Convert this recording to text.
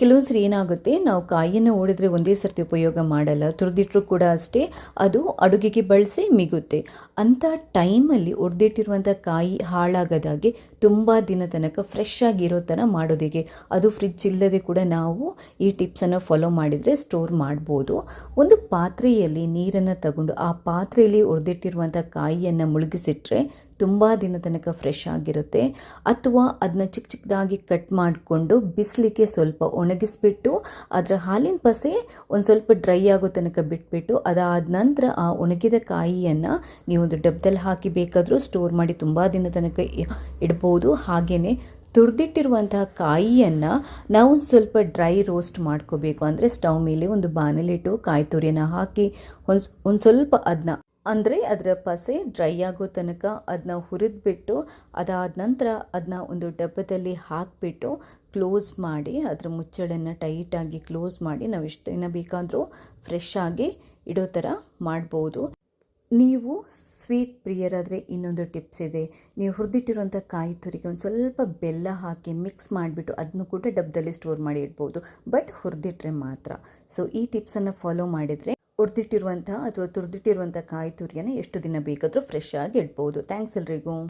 ಕೆಲವೊಂದ್ಸರಿ ಏನಾಗುತ್ತೆ, ನಾವು ಕಾಯಿಯನ್ನು ಓಡಿದ್ರೆ ಒಂದೇ ಸರ್ತಿ ಉಪಯೋಗ ಮಾಡಲ್ಲ ತುರ್ದಿಟ್ಟರೂ ಕೂಡ ಅಷ್ಟೇ, ಅದು ಅಡುಗೆಗೆ ಬಳಸಿ ಮಿಗುತ್ತೆ. ಅಂಥ ಟೈಮಲ್ಲಿ ಒಡೆದಿಟ್ಟಿರುವಂಥ ಕಾಯಿ ಹಾಳಾಗದಾಗೆ ತುಂಬ ದಿನ ತನಕ ಫ್ರೆಶ್ ಆಗಿರೋ ಥರ ಮಾಡೋದಿಗೆ. ಅದು ಫ್ರಿಜ್ ಇಲ್ಲದೆ ಕೂಡ ನಾವು ಈ ಟಿಪ್ಸನ್ನು ಫಾಲೋ ಮಾಡಿದರೆ ಸ್ಟೋರ್ ಮಾಡ್ಬೋದು. ಒಂದು ಪಾತ್ರೆಯಲ್ಲಿ ನೀರನ್ನು ತಗೊಂಡು ಆ ಪಾತ್ರೆಯಲ್ಲಿ ಒಡೆದಿಟ್ಟಿರುವಂಥ ಕಾಯಿಯನ್ನು ಮುಳುಗಿಸಿಟ್ರೆ ತುಂಬ ದಿನ ತನಕ ಫ್ರೆಶ್ ಆಗಿರುತ್ತೆ. ಅಥವಾ ಅದನ್ನ ಚಿಕ್ಕ ಚಿಕ್ಕದಾಗಿ ಕಟ್ ಮಾಡಿಕೊಂಡು ಬಿಸಿಲಿಗೆ ಸ್ವಲ್ಪ ಒಣಗಿಸ್ಬಿಟ್ಟು, ಅದರ ಹಾಲಿನ ಪಸೆ ಒಂದು ಸ್ವಲ್ಪ ಡ್ರೈ ಆಗೋ ತನಕ ಬಿಟ್ಬಿಟ್ಟು, ಅದಾದ ನಂತರ ಆ ಒಣಗಿದ ಕಾಯಿಯನ್ನು ನೀವು ಒಂದು ಡಬ್ಬದಲ್ಲಿ ಹಾಕಿ ಬೇಕಾದರೂ ಸ್ಟೋರ್ ಮಾಡಿ ತುಂಬ ದಿನ ತನಕ ಇಡ್ಬೋದು. ಹಾಗೆಯೇ ತುರಿದಿಟ್ಟಿರುವಂತಹ ಕಾಯಿಯನ್ನು ನಾವು ಒಂದು ಸ್ವಲ್ಪ ಡ್ರೈ ರೋಸ್ಟ್ ಮಾಡ್ಕೋಬೇಕು. ಅಂದರೆ ಸ್ಟವ್ ಮೇಲೆ ಒಂದು ಬಾಣಲಿಟ್ಟು ಕಾಯಿ ತುರಿಯನ್ನು ಹಾಕಿ, ಒಂದು ಒಂದು ಸ್ವಲ್ಪ ಅದನ್ನ ಅಂದರೆ ಅದರ ಪಸೆ ಡ್ರೈ ಆಗೋ ತನಕ ಅದನ್ನ ಹುರಿದ್ಬಿಟ್ಟು, ಅದಾದ ನಂತರ ಅದನ್ನ ಒಂದು ಡಬ್ಬದಲ್ಲಿ ಹಾಕಿಬಿಟ್ಟು ಕ್ಲೋಸ್ ಮಾಡಿ, ಅದರ ಮುಚ್ಚಳನ್ನು ಟೈಟಾಗಿ ಕ್ಲೋಸ್ ಮಾಡಿ, ನಾವು ಎಷ್ಟು ದಿನ ಬೇಕಾದರೂ ಫ್ರೆಶ್ ಆಗಿ ಇಡೋ ಥರ ಮಾಡ್ಬೋದು. ನೀವು ಸ್ವೀಟ್ ಪ್ರಿಯರಾದರೆ ಇನ್ನೊಂದು ಟಿಪ್ಸ್ ಇದೆ. ನೀವು ಹುರಿದಿಟ್ಟಿರುವಂಥ ಕಾಯಿ ತುರಿಗೆ ಒಂದು ಸ್ವಲ್ಪ ಬೆಲ್ಲ ಹಾಕಿ ಮಿಕ್ಸ್ ಮಾಡಿಬಿಟ್ಟು ಅದನ್ನು ಕೂಡ ಡಬ್ಬದಲ್ಲಿ ಸ್ಟೋರ್ ಮಾಡಿ ಇಡ್ಬೋದು. ಬಟ್ ಹುರಿದಿಟ್ರೆ ಮಾತ್ರ. ಸೊ ಈ ಟಿಪ್ಸನ್ನು ಫಾಲೋ ಮಾಡಿದರೆ ಹುರಿದಿಟ್ಟಿರುವಂಥ ಅಥವಾ ತುರಿದಿಟ್ಟಿರುವಂಥ ಕಾಯಿ ತುರಿಯನ್ನು ಎಷ್ಟು ದಿನ ಬೇಕಾದರೂ ಫ್ರೆಶ್ ಆಗಿ ಇಡ್ಬೋದು. ಥ್ಯಾಂಕ್ಸ್ ಎಲ್ರಿಗೂ.